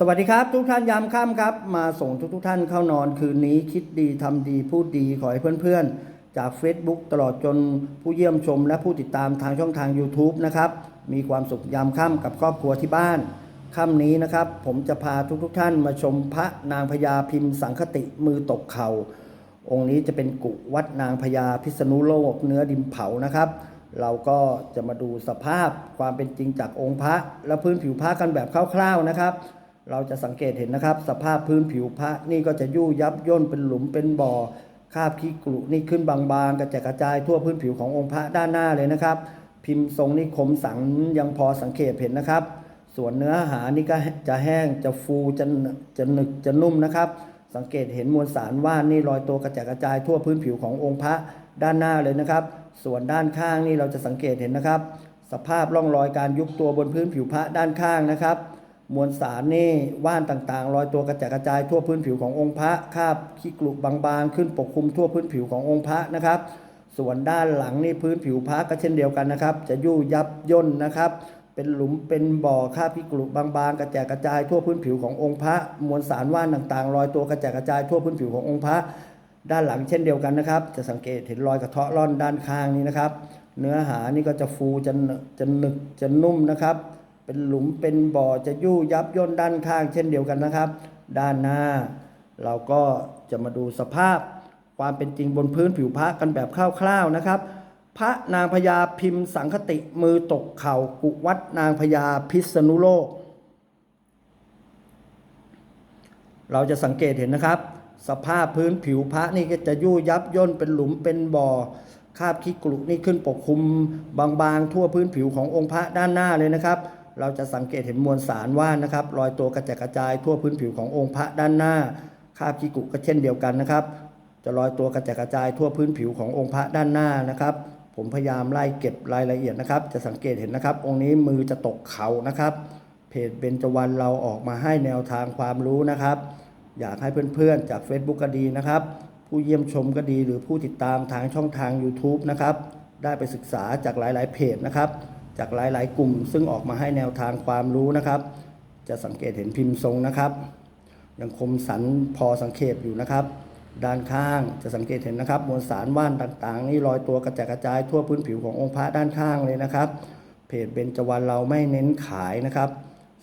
สวัสดีครับ ทุกท่านยามค่ำครับ มาส่งทุกทุกท่านเข้านอนคืนนี้คิดดีทำดีพูดดีขอให้เพื่อนๆ จาก Facebook ตลอดจนผู้เยี่ยมชม และผู้ติดตามทางช่องทาง YouTube นะครับ มีความสุขยามค่ำกับครอบครัวที่บ้านค่ำนี้นะครับ ผมจะพาทุกๆทท่านมาชมพระนางพญาพิมพ์สังคติมือตกเข่าองค์นี้จะเป็นกุวัดนางพญาพิษณุโลกเนื้อดินเผานะครับเราก็จะมาดูสภาพความเป็นจริงจากองค์พระ และพื้นผิวพระกันแบบคร่าวๆนะครับ เราจะสังเกตเห็นนะครับ สภาพพื้นผิวพระนี่ก็จะยู่ยับย่นเป็นหลุมเป็นบ่อคาบขี้กรุนี่ขึ้นบางๆ กระจายกระจายทั่วพื้นผิวขององค์พระด้านหน้าเลยนะครับ พิมพ์ทรงนี่คมสังยังพอสังเกตเห็นนะครับ ส่วนเนื้อหานี่ก็จะแห้งจะฟูจะจะหนึกจะนุ่มนะครับ สังเกตเห็นมวลสารว่านนี่ลอยตัวกระจายกระจายทั่วพื้นผิวขององค์พระด้านหน้าเลยนะครับ ส่วนด้านข้างนี่เราจะสังเกตเห็นนะครับ สภาพร่องรอยการยุบตัวบนพื้นผิวพระด้านข้างนะครับ มวลสารนี่ว่านต่างๆลอยตัวกระจายกระจายทั่วพื้นผิวขององค์พระคาบขี้กลุบางๆ ขึ้นปกคลุมทั่วพื้นผิวขององค์พระนะครับ ส่วนด้านหลังนี่พื้นผิวพระก็เช่นเดียวกันนะครับ จะยู่ยับย่นนะครับ เป็นหลุมเป็นบ่อคาบขี้กลุบางๆ กระจายกระจายทั่วพื้นผิวขององค์พระ มวลสารว่านต่างๆลอยตัวกระจายกระจายทั่วพื้นผิวขององค์พระ ด้านหลังเช่นเดียวกันนะครับ จะสังเกตเห็นรอยกระเทาะร่อนด้านข้างนี้นะครับ เนื้อหานี่ก็จะฟูจะจะหนึกจะนุ่มนะครับ เป็นหลุมเป็นบ่อจะยู่ยับย่นด้านข้างเช่นเดียวกันนะครับ ด้านหน้า เราก็จะมาดูสภาพความเป็นจริงบนพื้นผิวพระกันแบบคร่าวๆนะครับ พระนางพญาพิมพ์สังคติมือตกเข่ากุวัดนางพญาพิษณุโลก เราจะสังเกตเห็นนะครับ สภาพพื้นผิวพระนี่ก็จะยู่ยับย่นเป็นหลุมเป็นบ่อคาบขี้กรุนี่ขึ้นปกคลุมบางๆ ทั่วพื้นผิวขององค์พระด้านหน้าเลยนะครับ เราจะสังเกตเห็นมวลสารว่านนะครับรอยตัวกระจายกระจายทั่วพื้นผิวขององค์พระด้านหน้าคาบขี้กรุก็เช่นเดียวกันนะครับ จะลอยตัวกระจายกระจายทั่วพื้นผิวขององค์พระด้านหน้านะครับ ผมพยายามไล่เก็บรายละเอียดนะครับ จะสังเกตเห็นนะครับ องค์นี้มือจะตกเขานะครับ เพจเบญจวรรณเราออกมาให้แนวทางความรู้นะครับ อยากให้เพื่อนๆจาก Facebook ก็ดีนะครับ ผู้เยี่ยมชมก็ดีหรือผู้ติดตามทางช่องทาง YouTube นะครับได้ไปศึกษาจากหลายๆเพจนะครับ จากหลาย ๆ กลุ่ม ซึ่งออกมาให้แนวทางความรู้นะครับ จะสังเกตเห็นพิมพ์ทรงนะครับ ยังคมสันพอสังเกตอยู่นะครับ ด้านข้างจะสังเกตเห็นนะครับ มวลสารว่านต่าง ๆ นี่ลอยตัวกระจายกระจายทั่วพื้นผิวขององค์พระด้านข้างเลยนะครับ เพจเบญจวรรณเราไม่เน้นขายนะครับ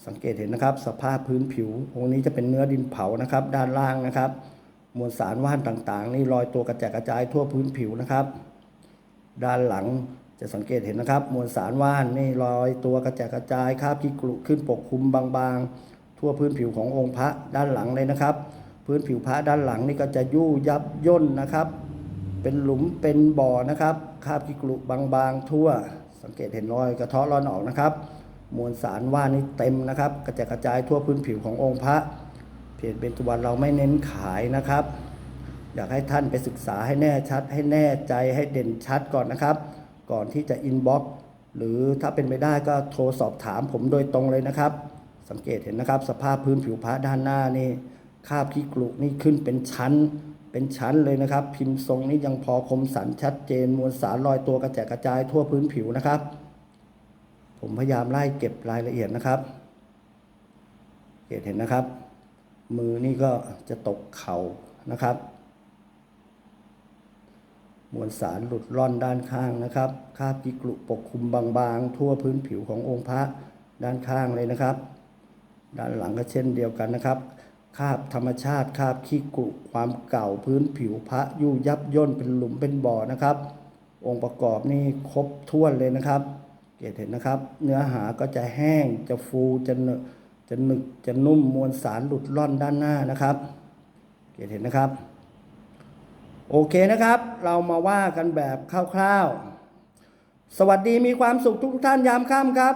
สังเกตเห็นนะครับ สภาพพื้นผิวองค์นี้จะเป็นเนื้อดินเผานะครับ ด้านล่างนะครับ มวลสารว่านต่าง ๆ นี่ลอยตัวกระจายกระจายทั่วพื้นผิวนะครับ ด้านหลัง จะสังเกตเห็นนะครับ มวลสารว่านนี่ลอยตัวกระจายกระจายคราบที่กลุขึ้นปกคลุมบางๆ ทั่วพื้นผิวขององค์พระด้านหลังเลยนะครับ พื้นผิวพระด้านหลังนี่ก็จะยู่ยับย่นนะครับ เป็นหลุมเป็นบ่อนะครับคราบที่กลุบางๆ ทั่วสังเกตเห็นรอยกระเทาะร่อนออกนะครับมวลสารว่านนี่เต็มนะครับ กระจายกระจายทั่วพื้นผิวขององค์พระเพจเบญจวรรณเราไม่เน้นขายนะครับ อยากให้ท่านไปศึกษาให้แน่ชัดให้แน่ใจให้เด่นชัดก่อนนะครับ ก่อนที่จะอินบ็อกหรือถ้าเป็นไปได้ก็โทรสอบถามผมโดยตรงเลยนะครับ สังเกตเห็นนะครับ สภาพพื้นผิวพระด้านหน้านี่คาบขี้กลุนี่ขึ้นเป็นชั้น เป็นชั้นเลยนะครับ พิมพ์ทรงนี้ยังพอคมสันชัดเจน มวลสารลอยตัวกระจายกระจายทั่วพื้นผิวนะครับ ผมพยายามไล่เก็บรายละเอียดนะครับเห็นเห็นนะครับ มือนี่ก็จะตกเข่านะครับ มวลสารหลุดร่อนด้านข้างนะครับคราบกิกลุปกคลุมบางๆ ทั่วพื้นผิวขององค์พระด้านข้างเลยนะครับ ด้านหลังก็เช่นเดียวกันนะครับคาบธรรมชาติคาบขี้กรุความเก่าพื้นผิวพระยู่ยับย่นเป็นหลุมเป็นบ่อนะครับ องค์ประกอบนี่ครบถ้วนเลยนะครับ เกตเห็นนะครับ เนื้อหาก็จะแห้งจะฟูจะหนึกจะหนึกจะนุ่มมวลสารหลุดร่อนด้านหน้านะครับ เกตเห็นนะครับ โอเคนะครับ เรามาว่ากันแบบคร่าวๆ สวัสดีมีความสุขทุกท่านยามค่ำครับ